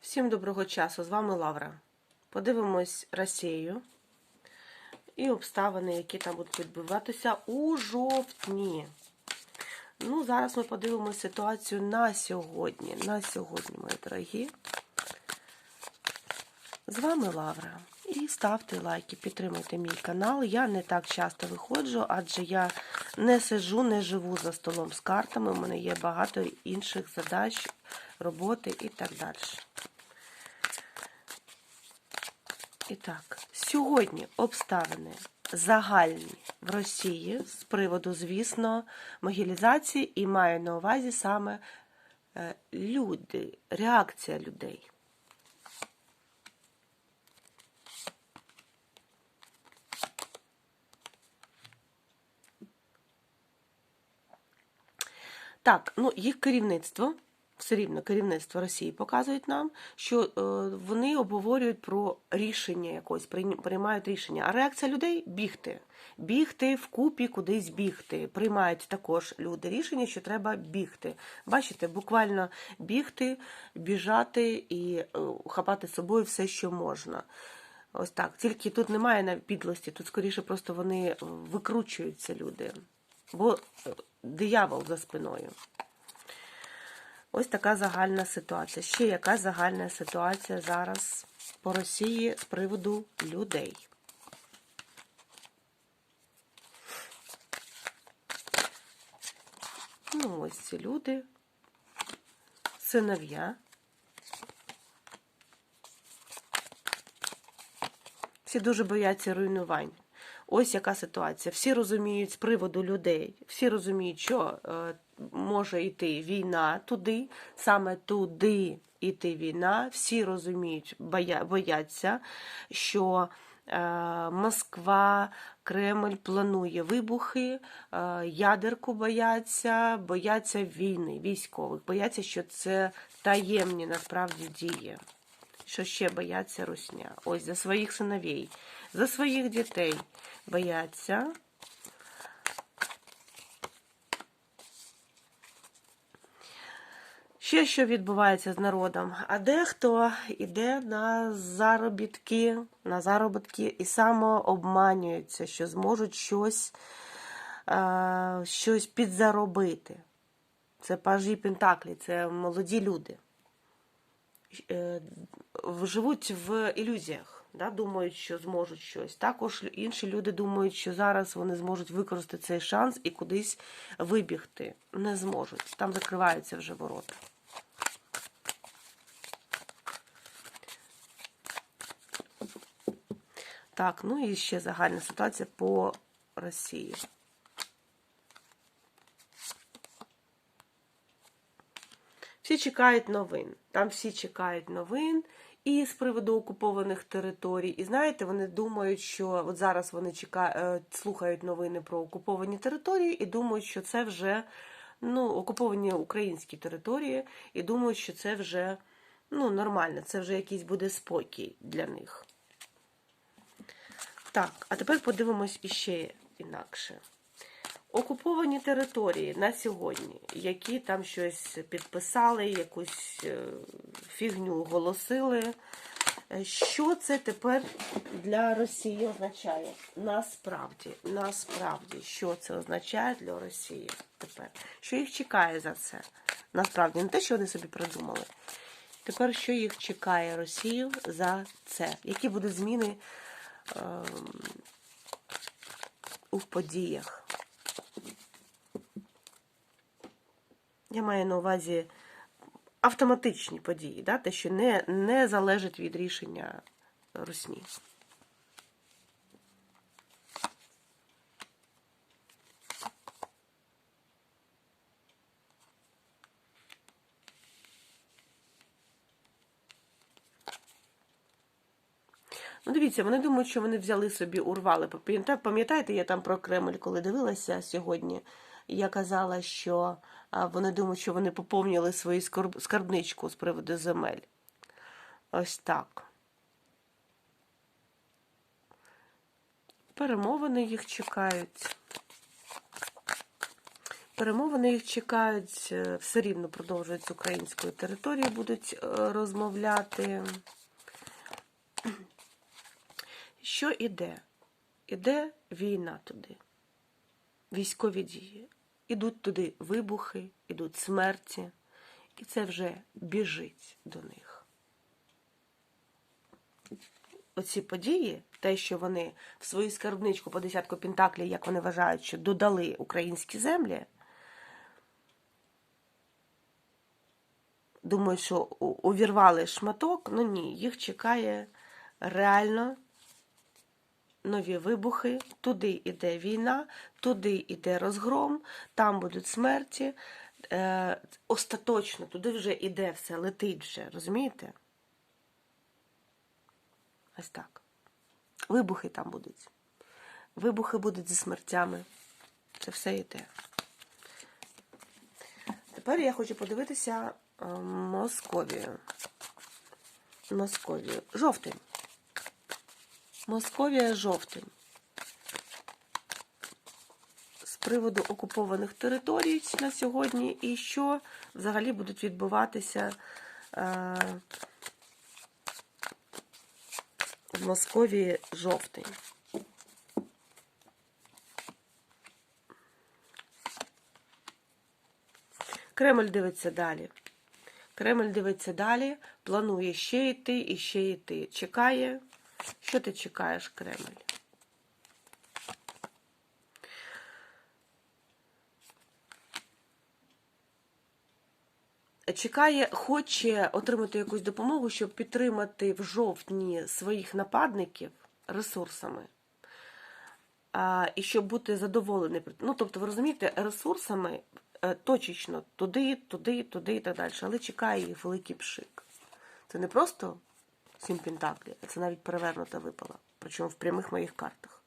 Всім доброго часу, з вами Лавра. Подивимось Росію і обставини, які там будуть відбуватися у жовтні. Ну, зараз ми подивимося ситуацію на сьогодні. На сьогодні, мої дорогі. З вами Лавра. І ставте лайки, підтримуйте мій канал. Я не так часто виходжу, адже я не сиджу, не живу за столом з картами. У мене є багато інших задач, роботи і так далі. І так, сьогодні обставини загальні в Росії з приводу, звісно, могілізації і маю на увазі саме е, люди, реакція людей. Так, ну їх керівництво, все рівно керівництво Росії показують нам, що е, вони обговорюють про рішення якось, приймають рішення. А реакція людей бігти. Бігти вкупі, кудись бігти. Приймають також люди рішення, що треба бігти. Бачите, буквально бігти, біжати і е, хапати собою все, що можна. Ось так. Тільки тут немає на підлості, тут скоріше просто вони викручуються люди. Бо е, диявол за спиною. Ось така загальна ситуація. Ще яка загальна ситуація зараз по Росії з приводу людей. Ну, ось ці люди, синов'я. Всі дуже бояться руйнувань. Ось яка ситуація. Всі розуміють з приводу людей, всі розуміють, що е, може йти війна туди, саме туди йти війна. Всі розуміють, боя, бояться, що е, Москва, Кремль планує вибухи, е, ядерку бояться, бояться війни, військових, бояться, що це таємні насправді дії. Що ще бояться русня? Ось за своїх синовей, за своїх дітей бояться. Ще що відбувається з народом? А дехто йде на заробітки, на заробітки і самообманюється, що зможуть щось, е, щось підзаробити. Це пажі Пентаклі, це молоді люди. Е, живуть в ілюзіях, да, думають, що зможуть щось. Також інші люди думають, що зараз вони зможуть використати цей шанс і кудись вибігти. Не зможуть. Там закриваються вже ворота. Так, ну і ще загальна ситуація по Росії. Всі чекають новин. Там всі чекають новин і з приводу окупованих територій. І знаєте, вони думають, що от зараз вони чекають, слухають новини про окуповані території і думають, що це вже ну, окуповані українські території, і думають, що це вже ну, нормально, це вже якийсь буде спокій для них. Так, а тепер подивимось іще інакше. Окуповані території на сьогодні, які там щось підписали, якусь е, фігню оголосили. Е, Що це тепер для Росії означає? Насправді, насправді, що це означає для Росії тепер? Що їх чекає за це? Насправді, не те, що вони собі придумали. Тепер що їх чекає Росію за це? Які будуть зміни ем, у подіях? Я маю на увазі автоматичні події, да? те, що не, не залежить від рішення Русні. Ну, дивіться, вони думають, що вони взяли собі, урвали. Пам'ятаєте, я там про Кремль, коли дивилася сьогодні, я казала, що вони думають, що вони поповнили свою скарбничку з приводу земель. Ось так. Перемовини їх чекають. Перемовини їх чекають, е, все рівно продовжують з української території, будуть е, розмовляти. Що іде? Іде війна туди, військові дії. Ідуть туди вибухи, ідуть смерті, і це вже біжить до них. Оці події, те, що вони в свою скарбничку по десятку пентаклів, як вони вважають, що додали українські землі, думаю, що увірвали шматок, ну ні, їх чекає реально нові вибухи, туди йде війна, туди йде розгром, там будуть смерті. Е, остаточно, туди вже йде все, летить вже, розумієте? Ось так. Вибухи там будуть. Вибухи будуть зі смертями. Це все йде. Тепер я хочу подивитися е, Московію. Московію. Жовтень. Московія жовтень. З приводу окупованих територій на сьогодні і що взагалі будуть відбуватися е, в Московії жовтень. Кремль дивиться далі. Кремль дивиться далі, планує ще йти і ще йти. Чекає. Що ти чекаєш, Кремль? Чекає, хоче отримати якусь допомогу, щоб підтримати в жовтні своїх нападників ресурсами. А, і щоб бути задоволений. Ну, тобто, ви розумієте, ресурсами е, точечно туди, туди, туди і так далі. Але чекає їх великий пшик. Це не просто сім пентаклів, це навіть перевернута випала. Причому в прямих моїх картах.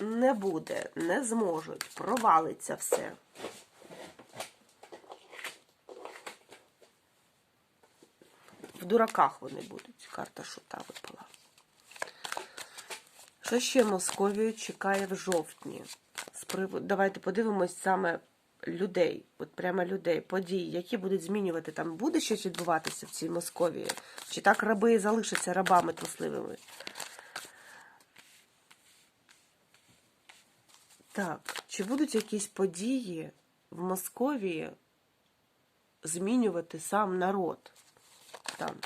Не буде, не зможуть, провалиться все. В дураках вони будуть. Карта шута випала. Що ще Московію чекає в жовтні? Давайте подивимось саме людей, от прямо людей, події, які будуть змінювати. Там буде щось відбуватися в цій Московії? Чи так раби і залишаться рабами трусливими? Так, чи будуть якісь події в Московії змінювати сам народ? Там.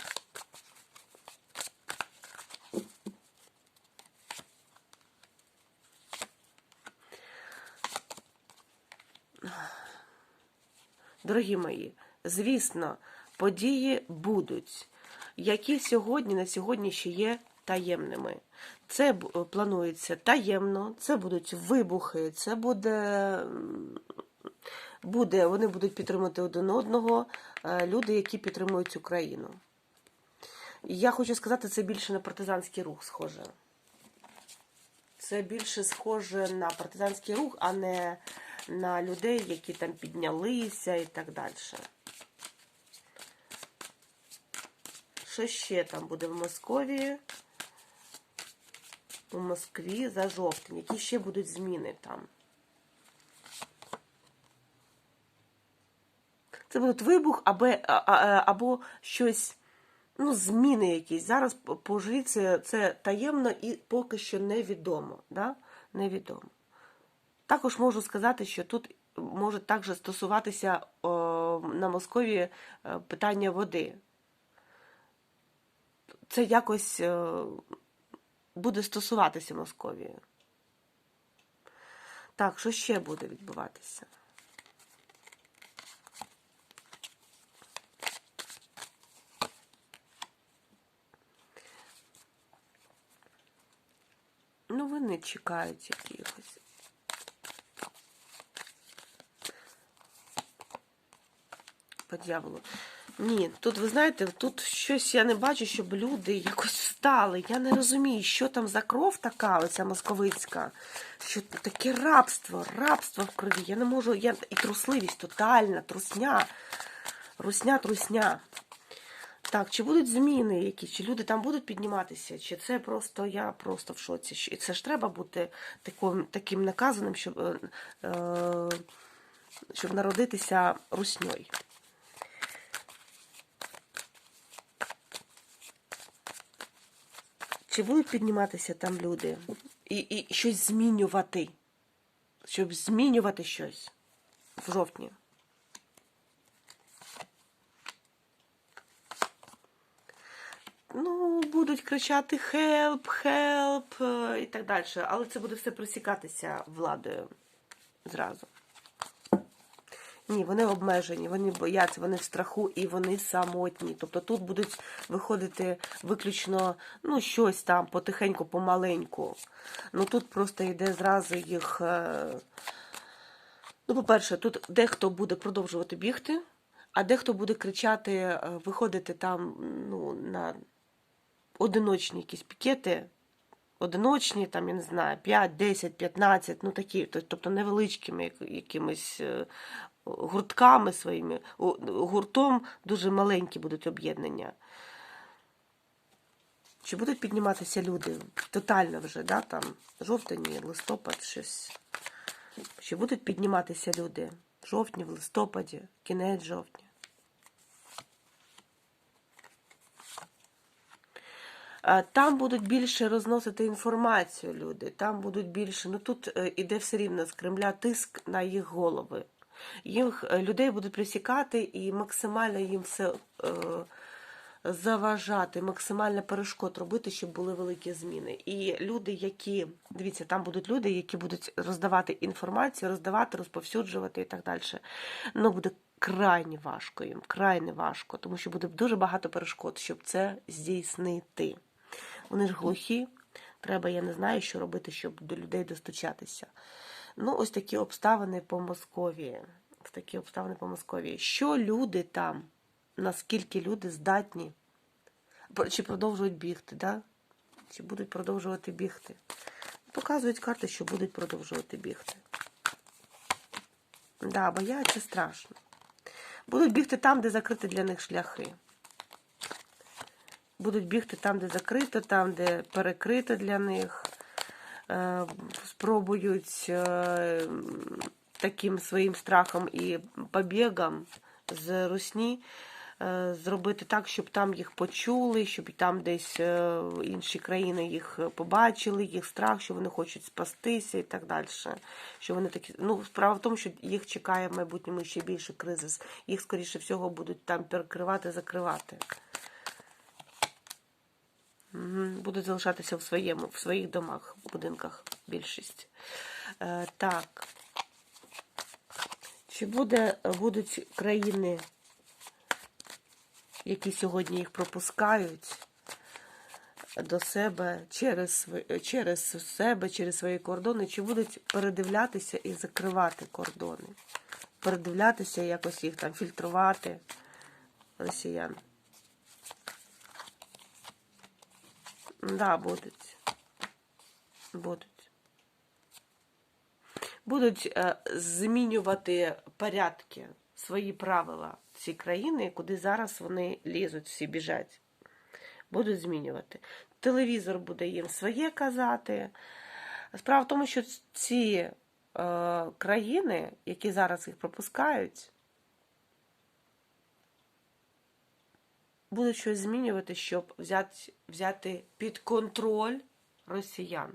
Дорогі мої, звісно, події будуть, які сьогодні на сьогодні ще є таємними. Це планується таємно, це будуть вибухи, це буде, буде вони будуть підтримувати один одного, е, люди, які підтримують Україну. Я хочу сказати, це більше на партизанський рух схоже. Це більше схоже на партизанський рух, а не на людей, які там піднялися і так далі. Що ще там буде в Московії? У Москві за жовтень. Які ще будуть зміни там? Це будуть вибух або, або щось, ну, зміни якісь. Зараз по- по це, таємно і поки що невідомо. Да? Невідомо. Також можу сказати, що тут може також стосуватися о, на Москові е, питання води. Це якось е, буде стосуватися Московії. Так, що ще буде відбуватися? Ну, чекають якихось. По дьяволу. Ні, тут, ви знаєте, тут щось я не бачу, щоб люди якось встали. Я не розумію, що там за кров така, оця московицька. Що таке рабство, рабство в крові. Я не можу. Я... І трусливість тотальна, трусня. Русня, трусня. Так, чи будуть зміни якісь, чи люди там будуть підніматися, чи це просто я просто в шоці. І це ж треба бути таким, таким наказаним, щоб, е, е, щоб народитися русньою. Чи будуть підніматися там люди і, і щось змінювати? Щоб змінювати щось в жовтні. Ну, будуть кричати хелп, хелп і так далі. Але це буде все просікатися владою зразу. Ні, вони обмежені, вони бояться, вони в страху і вони самотні. Тобто тут будуть виходити виключно ну, щось там потихеньку, помаленьку. Ну тут просто йде зразу їх. е, Ну, по-перше, тут дехто буде продовжувати бігти, а дехто буде кричати, е, виходити там ну, на одиночні якісь пікети. Одиночні, там, я не знаю, 5, 10, 15, ну такі, тобто невеличкими якимись е, гуртками своїми. Гуртом дуже маленькі будуть об'єднання. Чи будуть підніматися люди? Тотально вже, да, там, жовтень, листопад, щось. Чи будуть підніматися люди? В жовтні, в листопаді, кінець жовтня. Там будуть більше розносити інформацію люди, там будуть більше. Ну тут е, іде все рівно з Кремля тиск на їх голови. Їх е, людей будуть присікати і максимально їм все е, заважати, максимально перешкод робити, щоб були великі зміни. І люди, які дивіться, там будуть люди, які будуть роздавати інформацію, роздавати, розповсюджувати і так далі. Ну буде крайне важко їм, крайне важко, тому що буде дуже багато перешкод, щоб це здійснити. Вони ж глухі. Треба, я не знаю, що робити, щоб до людей достучатися. Ну, ось такі обставини по Московії. Такі обставини по Московії. Що люди там, наскільки люди здатні, чи продовжують бігти, да? чи будуть продовжувати бігти? Показують карти, що будуть продовжувати бігти. Да, бояться страшно. Будуть бігти там, де закриті для них шляхи. Будуть бігти там, де закрито, там, де перекрито для них. Е, Спробують е, таким своїм страхом і побігом з русні е, зробити так, щоб там їх почули, щоб там десь інші країни їх побачили, їх страх, що вони хочуть спастися і так далі. Що вони такі, ну, справа в тому, що їх чекає в майбутньому ще більше кризис. Їх, скоріше всього, будуть там перекривати, закривати. Будуть залишатися в своєму, в своїх домах, в будинках більшість. Е, так. Чи буде, будуть країни, які сьогодні їх пропускають до себе через, через себе, через свої кордони, чи будуть передивлятися і закривати кордони? Передивлятися, якось їх там фільтрувати росіян. Да, будуть. Будуть. Будуть е, змінювати порядки, свої правила ці країни, куди зараз вони лізуть, всі біжать. Будуть змінювати. Телевізор буде їм своє казати. Справа в тому, що ці е, країни, які зараз їх пропускають, будуть щось змінювати, щоб взяти, взяти під контроль росіян.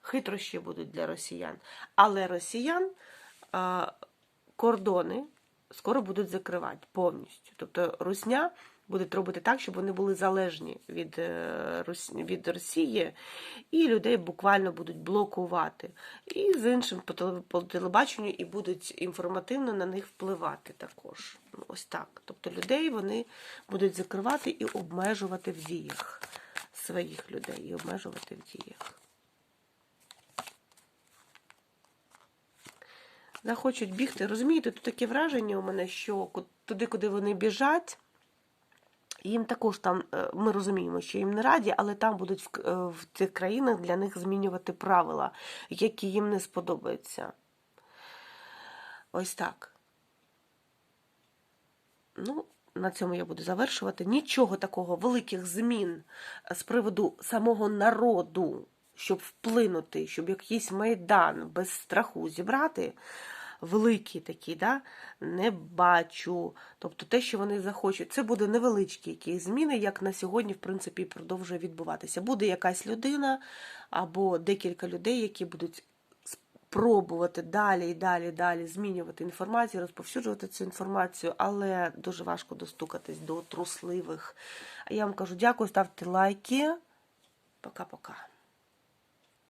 Хитрощі будуть для росіян. Але росіян кордони скоро будуть закривати повністю. Тобто Русня будуть робити так, щоб вони були залежні від, е, від Росії, і людей буквально будуть блокувати. І з іншим по телебаченню і будуть інформативно на них впливати також. Ну, Ось так. Тобто людей вони будуть закривати і обмежувати в діях своїх людей, і обмежувати в діях. захочуть бігти. Розумієте, тут таке враження у мене, що туди, куди вони біжать, їм також там, е, ми розуміємо, що їм не раді, але там будуть в, е, в цих країнах для них змінювати правила, які їм не сподобаються. Ось так. Ну, на цьому я буду завершувати. Нічого такого великих змін з приводу самого народу, щоб вплинути, щоб якийсь майдан без страху зібрати. Великі такі, да, не бачу. Тобто те, що вони захочуть, це буде невеличкі якісь зміни, як на сьогодні, в принципі, продовжує відбуватися. Буде якась людина або декілька людей, які будуть пробувати далі і далі, далі змінювати інформацію, розповсюджувати цю інформацію, але дуже важко достукатись до трусливих. А я вам кажу дякую, ставте лайки. Пока-пока.